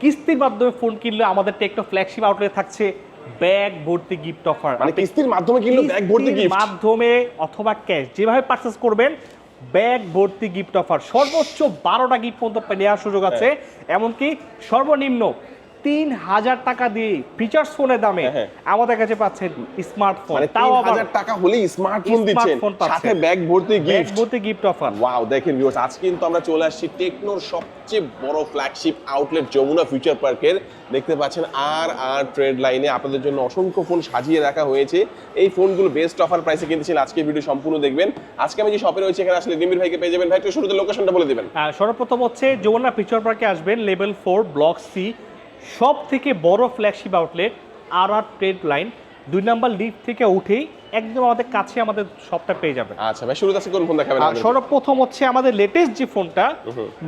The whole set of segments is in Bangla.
কিস্তির মাধ্যমে ফোন কিনলে আমাদের টেকনো ফ্ল্যাগশিপ আউটলেট থাকছে ব্যাগ ভর্তি গিফট অফার মানে কিস্তির মাধ্যমে কিনলে ব্যাগ ভর্তি গিফট মাধ্যমে অথবা ক্যাশ যেভাবে পারচেজ করবেন ব্যাগ ভর্তি গিফট অফার সর্বোচ্চ বারোটা গিফট পর্যন্ত নেওয়ার সুযোগ আছে। হ্যাঁ। এমনকি সর্বনিম্ন তিন হাজার টাকা দিয়ে ফিচার্স ফোনের দামে হ্যাঁ, হ্যাঁ। আমাদের কাছে পাচ্ছেন স্মার্টফোন তাও হাজার টাকা হলেই স্মার্টফোন দিচ্ছেন। সাথে ব্যাগ ভর্তি গিফট ভর্তি গিফট অফার ওয়াও দেখেন ভিউয়ার্স আজ কিন্তু আমরা চলে আসছি টেকনোর সবচেয়ে বড় ফ্ল্যাগশিপ আউটলেট যমুনা ফিউচার পার্কের দেখতে পাচ্ছেন আর আর ট্রেড লাইনে আপনাদের জন্য অসংখ্য ফোন সাজিয়ে রাখা হয়েছে। এই ফোনগুলো বেস্ট অফার প্রাইসে কিনতেছেন আজকে ভিডিও সম্পূর্ণ দেখবেন। আজকে আমি যে শপে রয়েছে এখানে আসলে নিমির ভাইকে পেয়ে যাবেন। ভাই একটু শুরুতে লোকেশনটা বলে দিবেন। সর্বপ্রথম হচ্ছে যমুনা পিকচার পার্কে আসবেন লেভেল ফোর ব্লক সি সব থেকে বড় ফ্ল্যাগশিপ আউটলেট আর আর ট্রেড লাইন দুই নাম্বার লিফট থেকে উঠেই একদম আমাদের কাছে আমাদের শপটা পেয়ে যাবেন। আচ্ছা ভাই শুরুতে কোন ফোন দেখাবেন আর সর্বপ্রথম হচ্ছে আমাদের লেটেস্ট যে ফোনটা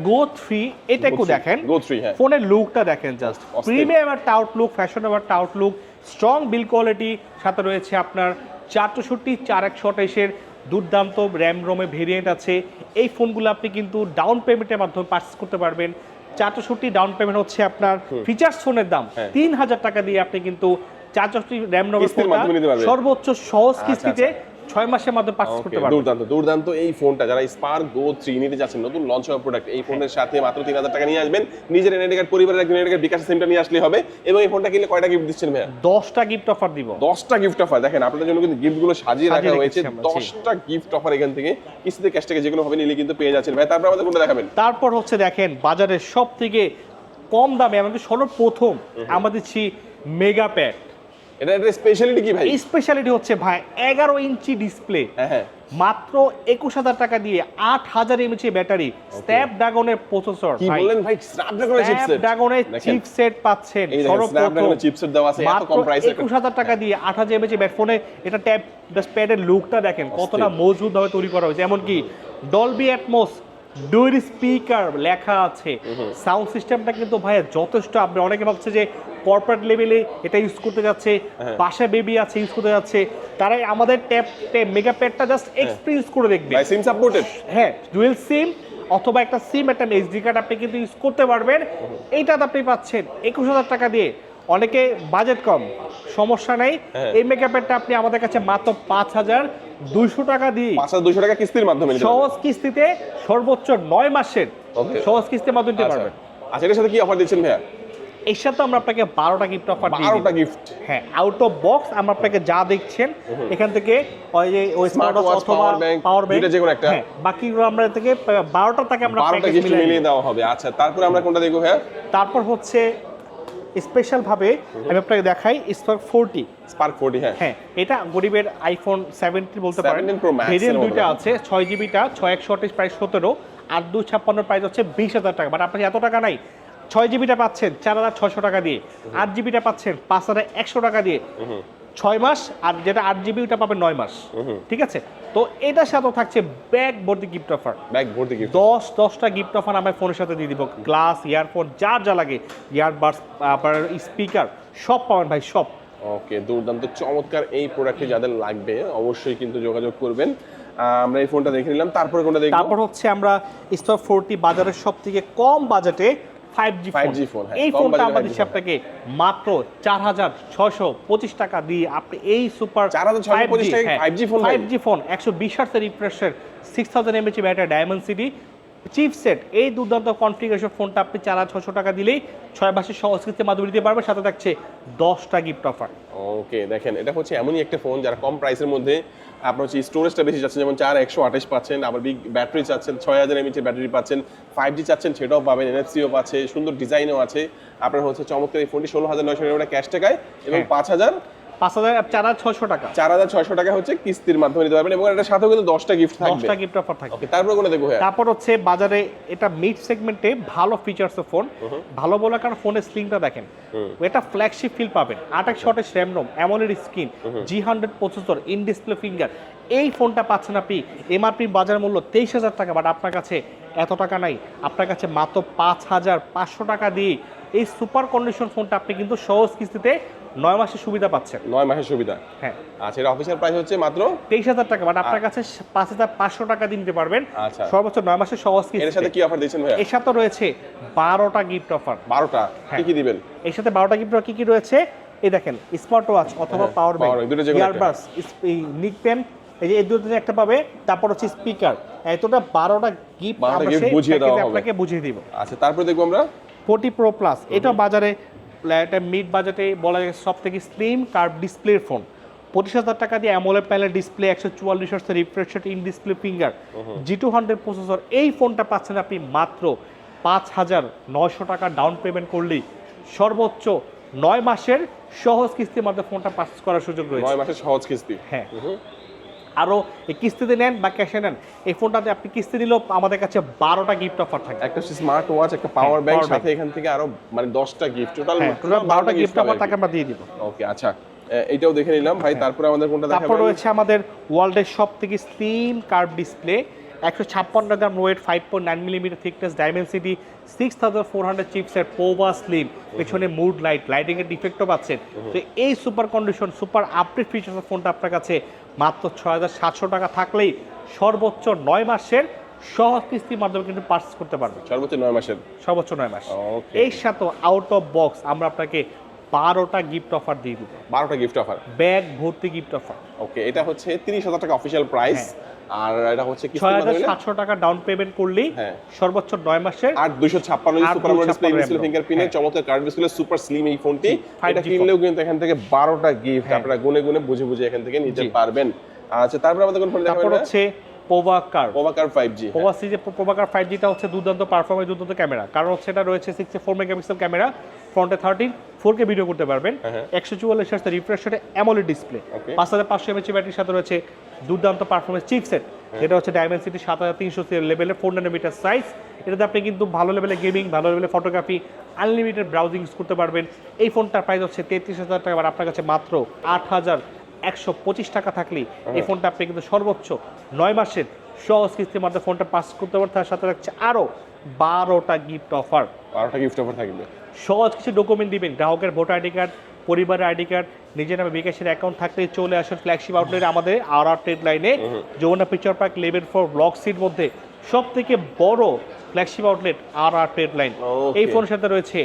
গো থ্রি এটা একটু দেখেন। গো থ্রি হ্যাঁ। ফোনের লুকটা দেখেন জাস্ট। প্রিমিয়াম একটা আউটলুক ফ্যাশন একটা আউটলুক স্ট্রং বিল কোয়ালিটি সাথে রয়েছে আপনার চার চৌষট্টি চার একশো আঠাইশের দুর্দান্ত র্যাম রোমে ভেরিয়েন্ট আছে। এই ফোনগুলো আপনি কিন্তু ডাউন পেমেন্টের মাধ্যমে পার্চেস করতে পারবেন। চার চৌষট্টি ডাউন পেমেন্ট হচ্ছে আপনার ফিচার্স ফোনের দাম। হ্যাঁ। তিন হাজার টাকা দিয়ে আপনি কিন্তু চারশোটি র্যাম নম্বর সর্বোচ্চ সহজ আচ্ছা, কিস্তিতে ছয় মাসের মাধ্যমে পার্চেস করতে পারবেন দুর্দান্ত দুর্দান্ত এই ফোনটা যারা স্পার্ক গো থ্রি নিতে যাচ্ছেন নতুন লঞ্চ হওয়া প্রোডাক্ট এই ফোনের সাথে মাত্র তিন হাজার টাকা নিয়ে আসবেন। নিজের এনআইডি কার্ড পরিবারের একজন এনআইডি কার্ড বিকাশ সিমটা নিয়ে আসলে হবে। এবং এই ফোনটা কিনলে কয়টা গিফট দিচ্ছেন ভাইয়া? দশটা গিফট অফার দিব। দশটা গিফট অফার দেখেন আপনাদের জন্য কিন্তু গিফটগুলো সাজিয়ে রাখা হয়েছে। দশটা গিফট অফার এখান থেকে কিস্তিতে ক্যাশ থেকে যেগুলো হবে নিলে কিন্তু পেয়ে যাচ্ছেন। ভাই তারপর আমাদের কোনটা দেখাবেন? তারপর হচ্ছে দেখেন বাজারের সব থেকে কম দামে আমাদের সর্বপ্রথম আমাদের দিচ্ছি মেগা প্যাড এটা এটা স্পেশালিটি কি ভাই? স্পেশালিটি হচ্ছে ভাই এগারো ইঞ্চি ডিসপ্লে হ্যাঁ হ্যাঁ। মাত্র একুশ হাজার টাকা দিয়ে আট হাজার এমএচ ব্যাটারি স্ন্যাপ ড্রাগনের প্রসেসর কি বললেন ভাই? স্ন্যাপড্রাগনের চিপসেট চিপসেট পাচ্ছেন স্ন্যাপড্রাগনের চিপসেট দেওয়া আছে এত কম প্রাইসে একুশ হাজার টাকা দিয়ে আট হাজার এমএচ ব্যাট ফোনে এটা ট্যাব লুকটা দেখেন কতটা মজবুত ভাবে তৈরি করা হয়েছে। এমনকি ডলবি অ্যাটমোস ডুইর স্পিকার লেখা আছে। সাউন্ড সিস্টেমটা কিন্তু ভাইয়া যথেষ্ট আপনি অনেকে ভাবছে যে কর্পোরেট লেভেলে এটা ইউজ করতে যাচ্ছে হ্যাঁ। পাশে বেবি আছে ইউজ করতে যাচ্ছে। তারাই আমাদের ট্যাব মেগা প্যাডটা জাস্ট এক্সপিরিয়েন্স করে দেখবে। সিম সাপোর্টেড হ্যাঁ ডুয়েল সিম অথবা একটা সিম একটা এইচডি কার্ড আপনি কিন্তু ইউজ করতে পারবেন। এইটাতে আপনি পাচ্ছেন একুশ হাজার টাকা দিয়ে। অনেকে বাজেট কম সমস্যা নাই। হ্যাঁ। এই মেকআপেরটা আপনি আমাদের কাছে মাত্র পাঁচ হাজার দুইশো টাকা দিয়ে। পাঁচ হাজার দুশো টাকা কিস্তির মাধ্যমে সহজ কিস্তিতে সর্বোচ্চ নয় মাসের সহজ কিস্তির মাধ্যমে নিতে আচ্ছা। পারবেন। আচ্ছা এটার সাথে কি অফার দিচ্ছেন ভাইয়া? এর সাথে আমরা আপনাকে বারোটা গিফট অফার বারোটা গিফট হ্যাঁ আউট অফ বক্স আমরা আপনাকে যা দেখছেন এখান থেকে ওই যে ওই স্মার্ট অথবা power bank, পাওয়ার ব্যাংক যে কোনো একটা। হ্যাঁ বাকিগুলো আমরা থেকে বারোটা থেকে আমরা বারোটা গিফট মিলিয়ে দেওয়া হবে। আচ্ছা তারপরে আমরা কোনটা দেখব ভাইয়া? তারপর হচ্ছে স্পেশাল ভাবে আমি আপনাকে দেখাই স্পার্ক ফোরটি স্পার্ক ফোর্টি হ্যাঁ। হ্যাঁ এটা গরিবের আইফোন সেভেন্টি বলতে পারেন। 17 Pro Max এর ভেরিয়েন্ট দুইটা আছে ছয় জিবিটা ছয় একশো আঠাশ প্রাইস সতেরো আর দুই ছাপ্পান্ন প্রাইস হচ্ছে বিশ হাজার টাকা। বাট আপনার এত টাকা নাই ছয় জিবিটা পাচ্ছেন চার হাজার ছয়শো টাকা দিয়ে। আট জিবিটা পাচ্ছেন পাঁচ হাজার একশো টাকা দিয়ে। ছয় মাস আর যেটা আট জিবি ওটা পাবেন নয় মাস। ঠিক আছে? তো এটার সাথেও থাকছে ব্যাগ ভর্তি গিফট অফার ব্যাগ ভর্তি গিফট দশ দশটা গিফট অফার আমার ফোনের সাথে দিয়ে দিব। গ্লাস ইয়ারফোন যা যা লাগে। ইয়ারবাডস আপনার স্পিকার সব পাবেন ভাই সব। ওকে দুর্দান্ত চমৎকার এই প্রোডাক্টটি যাদের লাগবে অবশ্যই কিন্তু যোগাযোগ করবেন। আমরা এই ফোনটা দেখে নিলাম। তারপরে কোনটা দেখব? তারপর হচ্ছে আমরা স্টক ফোরটি বাজারের সব থেকে কম বাজেটে ফাইভ জি 5G ফোন, হ্যাঁ, এই ফোনটা আমাদের 5G ফোন। আপনাকে মাত্র চার হাজার ছয়শো পঁচিশ টাকা দিয়ে আপনি এই সুপার 4,625 টাকায় 5G phone five G phone একশো বিশ হার্সের রিফ্রেশের six thousand mAh battery diamond city chip set এই দুর্দান্ত কনফিগারেশন ফোনটা আপনি চার হাজার ছশো টাকা দিলেই ছয় মাসের সহজ কিস্তির মাধ্যমে দিতে পারবেন সাথে থাকছে দশটা গিফট অফার ওকে দেখেন এটা হচ্ছে এমনই একটা ফোন যারা কম প্রাইসের মধ্যে আপনার হচ্ছে স্টোরেজটা বেশি যাচ্ছে যেমন চার একশো আঠাশ পাচ্ছেন আবার বিগ ব্যাটারি চাচ্ছেন ছয় হাজার এমএচের ব্যাটারি পাচ্ছেন ফাইভ জি চাচ্ছেন সেটাও পাবেন এনএফসিও পাচ্ছে সুন্দর ডিজাইনও আছে আপনার হচ্ছে চমৎকার এই ফোনটি ষোলো হাজার নয়শো টাকা ক্যাশ টাকায় এবং হ্যাঁ। পাঁচ হাজার পাঁচ হাজার চার হাজার ছশো টাকা। চার হাজার ছয়শো টাকা হচ্ছে কিস্তির মাধ্যমে নিতে পারবেন এবং এটার সাথেও কিন্তু দশটা গিফট থাকবে। দশটা গিফট অফার থাকবে। তারপরে কোনো দেখব তারপর হচ্ছে বাজারে এটা মিড সেগমেন্টে ভালো ফিচার্স ফোন ভালো বলার কারণ ফোনের স্ক্রিনটা দেখেন। এটা ফ্ল্যাগশিপ ফিল পাবেন। আট একশো আঠাশ RAM ROM AMOLED screen G hundred processor in display finger এই ফোনটা পাচ্ছেন আপনি এমআরপি বাজার মূল্য তেইশ হাজার টাকা বাট আপনার কাছে এত টাকা নাই। আপনার কাছে মাত্র পাঁচ হাজার পাঁচশো টাকা দিয়ে এই সুপার কন্ডিশন ফোনটা আপনি কিন্তু সহজ কিস্তিতে নয় মাসের সুবিধা পাচ্ছেন। নয় মাসের সুবিধা? হ্যাঁ। আচ্ছা এটা অফিসিয়াল প্রাইস হচ্ছে মাত্র? তেইশ হাজার টাকা মানে আপনার কাছে পাঁচ হাজার পাঁচশো টাকা দিয়ে নিতে পারবেন। আচ্ছা। সর্বোচ্চ নয় মাসের সহজ এর সাথে কি অফার দিচ্ছেন এর সাথে রয়েছে বারোটা গিফট অফার বারোটা? হ্যাঁ। কি কি দিবেন? এর সাথে বারোটা গিফট কি কি রয়েছে? এই দেখেন স্মার্ট ওয়াচ অথবা পাওয়ার ব্যাংক। ইয়ারবাডস নিক পেন এই যে এই দুটো একটা পাবে তারপর হচ্ছে স্পিকার এতটা বারোটা গিফট 12টা আমরা gift সেই বুঝিয়ে দেওয়া আপনাকে বুঝিয়ে দিব। আচ্ছা তারপরে দেখব আমরা। ফোর্টি প্রো প্লাস এটা বাজারে এটা মিড বাজেটে বলা যায় সব থেকে স্লিম কার্ভ ডিসপ্লের ফোন পঁচিশ হাজার টাকা দিয়ে অ্যামোলেড প্যানেল ডিসপ্লে একশো চুয়াল্লিশ hertz refresh in display finger G two hundred processor এই ফোনটা পাচ্ছেন আপনি মাত্র পাঁচ হাজার নয়শো টাকা ডাউন পেমেন্ট করলেই। সর্বোচ্চ নয় মাসের সহজ কিস্তির মাধ্যমে ফোনটা পারচেস করার সুযোগ রয়েছে। নয় মাসের সহজ কিস্তি। হ্যাঁ। আরও কিস্তিতে নেন বা ক্যাশে নেন এই ফোনটাতে আপনি কিস্তি দিলেও আমাদের কাছে বারোটা গিফট অফার থাকে একটা স্মার্ট ওয়াচ একটা পাওয়ার ব্যাংক সাথে এখান থেকে আরও মানে দশটা গিফট টোটাল হ্যাঁ টোটাল বারোটা গিফট অফার তাকে আমরা দিয়ে দিব। ওকে আচ্ছা এইটাও দেখে নিলাম। ভাই তারপরে আমাদের কোনটা তারপর রয়েছে আমাদের ওয়ার্ল্ডের সব থেকে স্লিম কার্ভ ডিসপ্লে একশো ছাপ্পান্ন gram weight five point nine millimetre thickness Dimensity six thousand four hundred চিপসের পোভা স্লিম পেছনে মুড লাইট লাইটিং এর ডিফেক্টও পাচ্ছেন। তো এই super condition super update features ফোনটা আপনার কাছে মাত্র ছয় হাজার সাতশো টাকা থাকলেই সর্বোচ্চ নয় মাসের সহজ কিস্তির মাধ্যমে কিন্তু পার্চেস করতে পারবেন। সর্বোচ্চ নয় মাসের? সর্বোচ্চ নয় মাস। এই সাথে আউট অফ বক্স আমরা আপনাকে বারোটা গিফট অফার দিয়ে দিব। বারোটা গিফট অফার ব্যাগ ভর্তি গিফট অফার ওকে এটা হচ্ছে তিরিশ হাজার টাকা অফিসিয়াল প্রাইস আর এটা হচ্ছে ছয় হাজার সাতশো টাকা ডাউন পেমেন্ট করলেই হ্যাঁ। সর্বোচ্চ নয় মাসের আর দুইশো ছাপ্পান্ন সুপার ডিসপ্লে ডিসপ্লে হ্যাঁ। চমৎকার কার্ড ডিসপ্লে সুপার স্লিম এই ফোনটি 5G এটা কিনলেও কিন্তু এখান থেকে বারোটা গিফট হ্যাঁ। আপনারা গুনে গুনে বুঝে বুঝে এখান থেকে নিতে পারবেন। আচ্ছা তারপরে আমাদের কোন ফোন দেখাবেন হচ্ছে পোভা কার ওভাকার ফাইভ জি পোভা সিজে পোভা কার ফাইভ জিটা হচ্ছে দুর্দান্ত পারফরমেন্স দুর্দান্ত ক্যামেরা কারণ হচ্ছে এটা রয়েছে সিক্সটি ফোর মেগাপিক্সেল ক্যামেরা ফ্রন্টে থার্টিন ফোর কে ভিডিও করতে পারবেন। হ্যাঁ। একশো চুয়াল্লিশ হার্স রিফ্রেশ রেটে অ্যামোলেড ডিসপ্লে পাঁচ হাজার পাঁচশো এমএচি ব্যাটারির সাথে রয়েছে দুর্দান্ত পারফরমেন্স চিপসেট হ্যাঁ। যেটা হচ্ছে ডায়মেন্সিটি সাত হাজার তিনশো লেভেলের ফোর নানোমিটার সাইজ এটাতে আপনি কিন্তু ভালো লেভেলে গেমিং ভালো লেভেলের ফটোগ্রাফি আনলিমিটেড ব্রাউজিং ইউজ করতে পারবেন। এই ফোনটার প্রাইস হচ্ছে তেত্রিশ হাজার টাকা আর আপনার কাছে মাত্র আট হাজার একশো পঁচিশ টাকা থাকলে এই ফোনটা আপনি কিন্তু সর্বোচ্চ নয় মাসের সহজ কিস্তির মাধ্যমে ফোনটা পাস করতে পারেন তার সাথে রাখছে আরও বারোটা গিফট অফার বারোটা গিফট অফার থাকবে। সহজ কিছু ডকুমেন্ট দিবেন। গ্রাহকের ভোটার আইডি কার্ড পরিবারের আইডি কার্ড নিজের নামে বিকাশের অ্যাকাউন্ট থাকলে চলে আসুন ফ্ল্যাগশিপ আউটলেট আমাদের আর আর ট্রেড লাইনে Jamuna picture park level four block seat মধ্যে সব থেকে বড় flagship outlet R R trade line এই ফোনের সাথে রয়েছে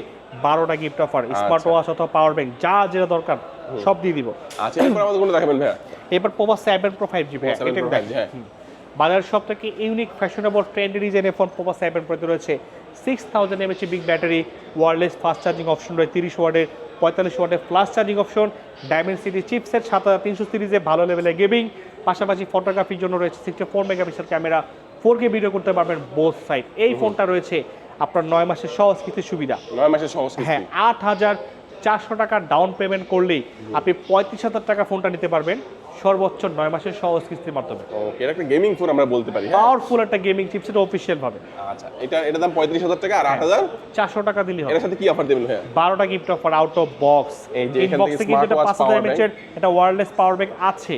বারোটা গিফট অফার স্মার্ট। ওয়াচ অথবা পাওয়ার ব্যাংক যা যেটা দরকার সব দিয়ে দিব। আচ্ছা এরপর আমাদের কোনটা দেখাবেন ভাইয়া? এবার Pova seven pro five G ভাই এটা দেখ। 5G। বাজারের সব থেকে ইউনিক ফ্যাশনেবল ট্রেন্ডি ডিজাইনের ফোন পোভা সেভেন প্রোতে রয়েছে six thousand mAh big battery wireless fast charging option রয়েছে তিরিশ ওয়ার্ডের পঁয়তাল্লিশ ওয়ার্ডের flash charging option Dimensity chipset সাত হাজার তিনশো সিরিজে ভালো লেভেলের গেমিং পাশাপাশি ফটোগ্রাফির জন্য রয়েছে sixty four megapixel camera four K video করতে পারবেন বোথ সাইড এই ফোনটা রয়েছে আপনার নয় মাসের সহজ কিস্তির সুবিধা। নয় মাসের সহজ হ্যাঁ আট হাজার চারশো টাকা ডাউন পেমেন্ট করলেই আপনি পঁয়ত্রিশ হাজার টাকা ফোনটা নিতে পারবেন সর্বোচ্চ নয় মাসের সহজ কিস্তির মাধ্যমে। ওকে এটা একটা গেমিং ফোন আমরা বলতে পারি হ্যাঁ? পাওয়ারফুল একটা গেমিং চিপস এটা অফিসিয়াল ভাবে। আচ্ছা এটা এটার দাম পঁয়ত্রিশ হাজার টাকা আর আট হাজার? চারশো টাকা দিলে হবে। এটার সাথে কি অফার দেবেন বারোটা gift offer out of box এই যে থেকে এটা পাঁচ হাজার এমএচের এটা পাওয়ার ব্যাংক আছে।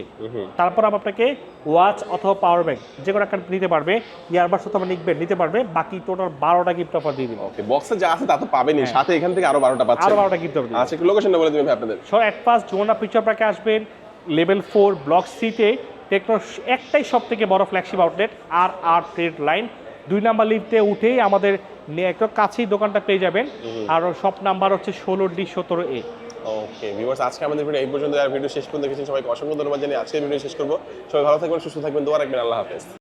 তারপর আপনাকে ওয়াচ অথবা পাওয়ার ব্যাংক যে কোনো একটা নিতে পারবে ইয়ারবাডস অথবা নিকবেন নিতে পারবে বাকি টোটাল বারোটা গিফট অফার দিয়ে দিব। ওকে বক্সে যা আছে তা তো পাবেনই সাথে এখান থেকে আরও বারোটা পাচ্ছেন। আরও বারোটা গিফট অফার আচ্ছা একটু লোকেশনটা বলে দিবেন আপনাদের। সো এক পাস যমুনা পিকচার পার্কে আসবেন লেভেল ফোর ব্লক সিতে টেকনো একটাই সব থেকে বড় flagship outlet R R trade line দুই নাম্বার লিফটে উঠেই আমাদের একটু কাছেই দোকানটা পেয়ে যাবেন। আর শপ নাম্বার হচ্ছে ষোলো ডি সতেরো এ ওকে ভিউয়ার্স আজকে আমাদের ভিডিও এই পর্যন্ত। আর ভিডিও শেষ পর্যন্ত দেখেছেন সবাইকে অসংখ্য ধন্যবাদ জানিয়ে আজকের ভিডিও শেষ করব। সবাই ভালো থাকবেন সুস্থ থাকবেন দোয়া রাখবেন আল্লাহ হাফেজ।